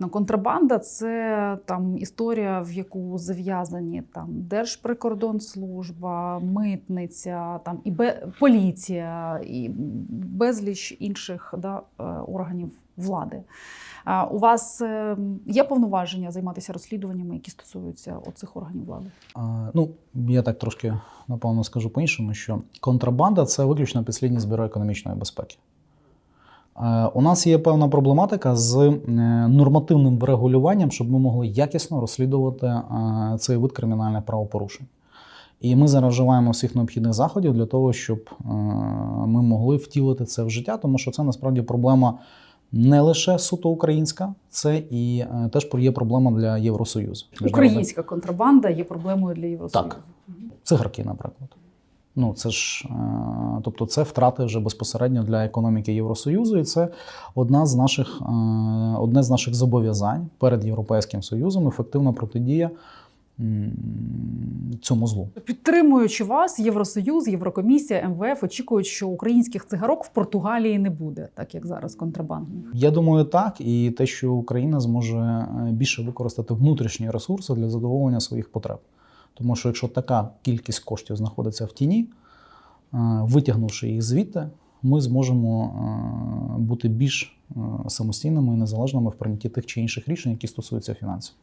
Ну, Контрабанда це там історія, в яку зав'язані там Держприкордонслужба, митниця, там і бе, поліція, і безліч інших да, е, органів влади. У вас е, є повноваження займатися розслідуваннями, які стосуються оцих органів влади? А, Ну, я так трошки напевно скажу по-іншому, що контрабанда це виключно підслідність Бюро економічної безпеки. Е, У нас є певна проблематика з е, нормативним врегулюванням, щоб ми могли якісно розслідувати е, цей вид кримінальних правопорушень. І ми зараз вживаємо всіх необхідних заходів для того, щоб ми могли втілити це в життя, тому що це насправді проблема не лише суто українська, це і теж є проблема для Євросоюзу. Українська контрабанда є проблемою для Євросоюзу. Так. Цигарки, наприклад. Ну, це ж, е, тобто, це втрати вже безпосередньо для економіки Євросоюзу, і це одна з наших, е, одне з наших зобов'язань перед Європейським Союзом ефективна протидія цьому злу. Підтримуючи вас, Євросоюз, Єврокомісія, МВФ очікують, що українських цигарок в Португалії не буде, так як зараз контрабандних. Я думаю, так. І те, що Україна зможе е, більше використати внутрішні ресурси для задоволення своїх потреб. Тому що якщо така кількість коштів знаходиться в тіні, е, витягнувши їх звідти, ми зможемо е, бути більш е, самостійними і незалежними в прийнятті тих чи інших рішень, які стосуються фінансів.